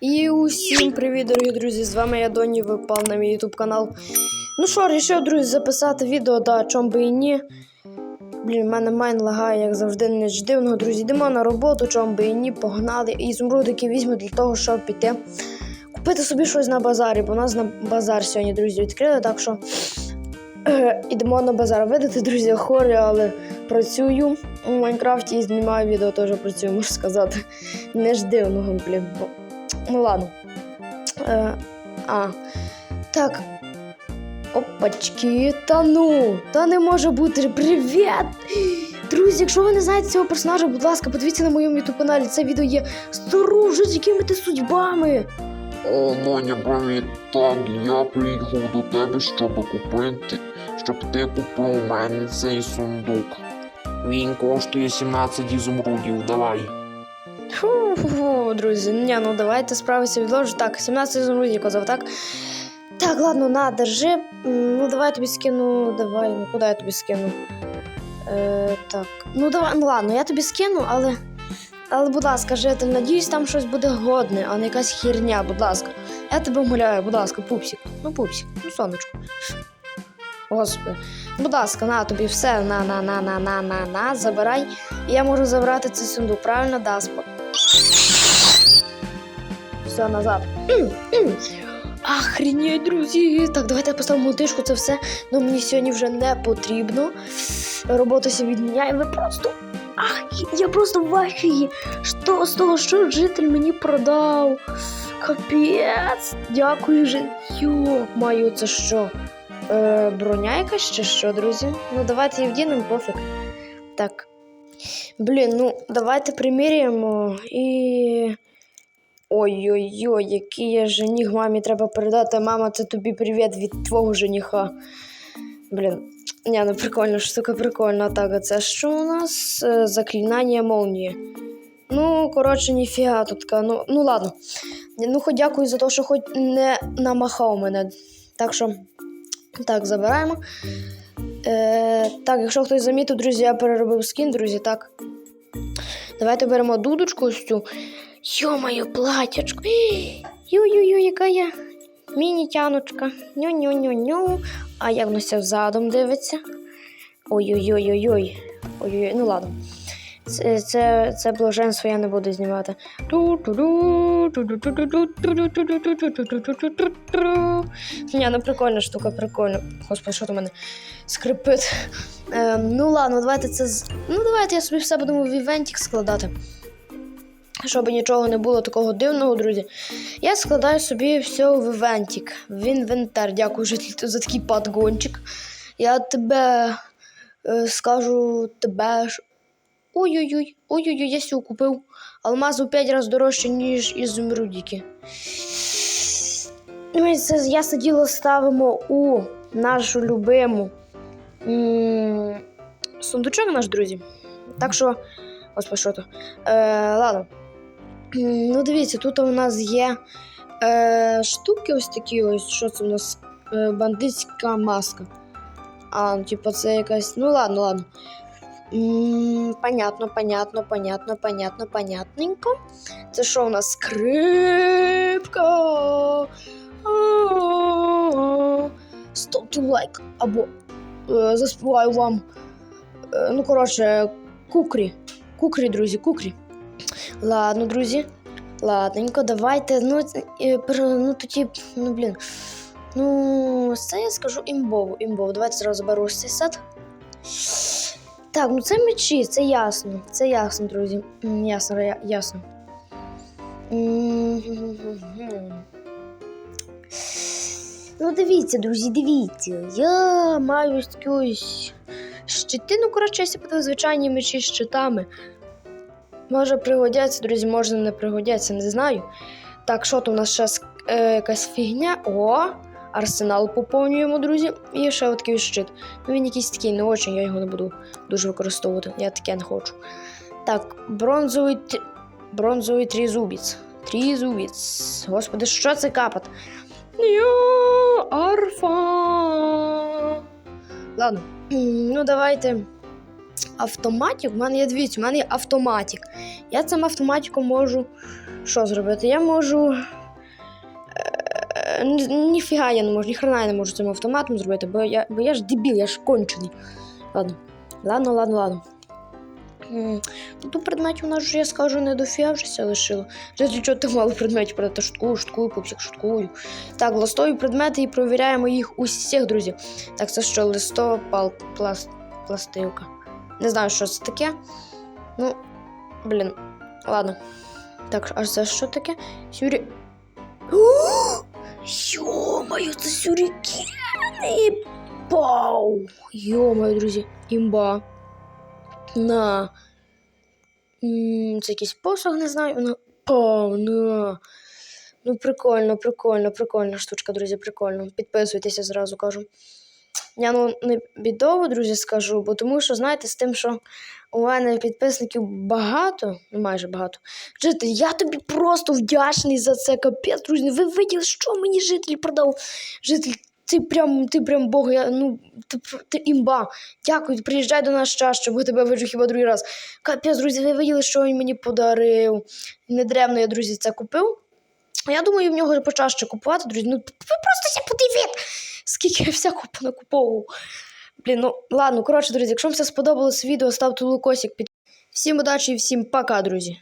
І усім привіт, дорогі друзі! З вами я Доні, ви впав на мій ютуб канал. Ну що, рішив, друзі, записати відео, да, чом би і ні. Блін, в мене майн лагає, як завжди, не ж дивного, друзі. Йдемо на роботу, чом би і ні, погнали. І зумрудики візьму для того, щоб піти купити собі щось на базарі, бо у нас на базар сьогодні, друзі, відкрили, так що е, ідемо на базар. Видите, друзі, хорі, але працюю у Майнкрафті і знімаю відео, теж працюю, можу сказати. Не ж дивного, блін. Ну ладно. Е, а. Так. Опачки, та ну, та не може бути. Привіт! Друзі, якщо ви не знаєте цього персонажа, будь ласка, подивіться на моєму ютуб каналі. Це відео є Старужи, з якими ти судьбами. О, Моня, привіт. Так, я приїхав до тебе, щоб купити, щоб ти купив у мене цей сундук. Він коштує 17 ізумрудів, давай. Фу-фу-фу, друзі. Ні, ну давайте справися відложу. Так, 17 зумрудів казав, так? Так, ладно, на, держи. Ну, давай я тобі скину. Давай, ну куди я тобі скину? Е, так. Ну давай, ну ладно, я тобі скину, але. Але, будь ласка, житель, надіюсь, там щось буде годне, а не якась херня, будь ласка. Я тебе умоляю, будь ласка, пупсик. Ну, пупсик, ну сонечко. Господи. Будь ласка, на тобі все, на, на, на, на, на, на, на, забирай. І я можу забрати цей сундук, правильно? Да, спо... Все, назад. Охренеть, друзі. Так, давайте поставимо тишку, це все. Ну мені сьогодні вже не потрібно. Робота сі відміняє. Ви просто. Ах, я просто в ахії. Що з того, що житель мені продав? Капець. Дякую, же. Йо, маю, це що? Е, броня якась чи що, друзі? Ну, давайте її вдінемо, пофіг. Так. Блін, ну давайте приміряємо і. Ой-ой-ой, який я жених, мамі треба передати. Мама, це тобі привіт від твого жениха. Блін, ні, ну прикольно, штука прикольна. Так, а це що у нас? Е, Заклинання молнії. Ну, коротше, ніфіга тут. Ну, ну ладно. Ну, хоч дякую за те, що хоч не намахав мене. Так що, так, забираємо. Е, так, якщо хтось замітив, друзі, я переробив скін, друзі, так. Давайте беремо дудочку ось цю. Йо-моє, платячко. Ю-ю-ю, яка я міні-тяночка. Ню-ню-ню-ню. А як воно задом дивиться? Ой-ой-ой-ой-ой. Ой-ой, ну ладно. Це, це, це блаженство я не буду знімати. Ні, ну прикольна штука, прикольно. Господи, що в мене скрипить. Ем, ну ладно, давайте це. Ну, давайте я собі все будемо в івентик складати. Щоб нічого не було такого дивного, друзі. Я складаю собі все в івентик, в інвентар. Дякую за такий подгончик. Я тебе е, скажу тебе. Ой-ой-ой, ой-ой-ой, я сього купив. Алмаз у 5 разів дорожче, ніж ізумрудики. Ми це ясне діло ставимо у нашу любиму сундучок наш, друзі. Так що, господи, що то. Е, ладно. Ну, дивіться, тут у нас є е, штуки ось такі ось, що це у нас е, бандитська маска. А, ну, типу, це якась. Ну ладно, ладно. Понятно, понятно, понятно, понятно, понятненько. Це що у нас скрипка? Ставте лайк або е, заспіваю вам. Е, ну, коротше, кукрі. Кукрі, друзі, кукрі. Ладно, друзі. Ладненько, давайте. Ну, е, ну тоді, ну блін. Ну, це я скажу імбову. Імбову. Давайте зразу беру цей сет. Так, ну це мечі, це ясно. Це ясно, друзі. Ясно, ясно. Ну, дивіться, друзі, дивіться. Я маю ось такі ось. Ну, коротше, я подав звичайні мечі з щитами. Може пригодяться, друзі, може не пригодяться, не знаю. Так, що то у нас ще е, якась фігня? О, арсенал поповнюємо, друзі. І ще такий щит. Ну він якийсь такий не очень, я його не буду дуже використовувати. Я таке не хочу. Так, бронзовий бронзовий трізубіць. Трізубіць. Господи, що це капот? Арфа. Ладно. Ну, давайте. Автоматик. У мене є дивіться, у мене є автоматик. Я цим автоматиком можу що зробити? Я можу. Е, Ніфіга я не можу, ніхрена я не можу цим автоматом зробити, бо я, бо я ж дебіл, я ж кончений. Ладно, ладно, ладно, ладно. Ну, тут предметів у нас вже, я скажу, не дофіга вже лишило. Вже для чого так мало предметів, правда, шуткую, шуткую, пупсик, шуткую. Так, листові предмети і провіряємо їх усіх, друзі. Так, це що, листопал, пласт, пластивка. Не знаю, що це таке. Ну, блін, ладно. Так, а це що таке? Сюрі. Йо-моє, це сюрікени! Пау! Йо-моє, друзі, імба. На. Це якийсь посох, не знаю. Ну, пау, на. Ну, прикольно, прикольно, прикольна штучка, друзі, прикольно. Підписуйтеся, зразу кажу. Я ну не бідово, друзі, скажу, бо тому що, знаєте, з тим, що у мене підписників багато, ну майже багато. Житель, я тобі просто вдячний за це. Капець, друзі. Ви виділи, що мені житель продав? Житель, ти прям, ти прям Бог, я, ну, ти, ти імба. Дякую, приїжджай до нас чаще, бо тебе виджу хіба другий раз. Капець, друзі, ви виділи, що він мені подарив. Недревно я, друзі, це купив. Я думаю, в нього почаще купувати, друзі. Ну, ви просто ся подивіть, скільки я всякого понакуповував. Блін, ну ладно, коротше, друзі, якщо вам все сподобалось відео, ставте лукосик під. Всім удачі і всім пока, друзі.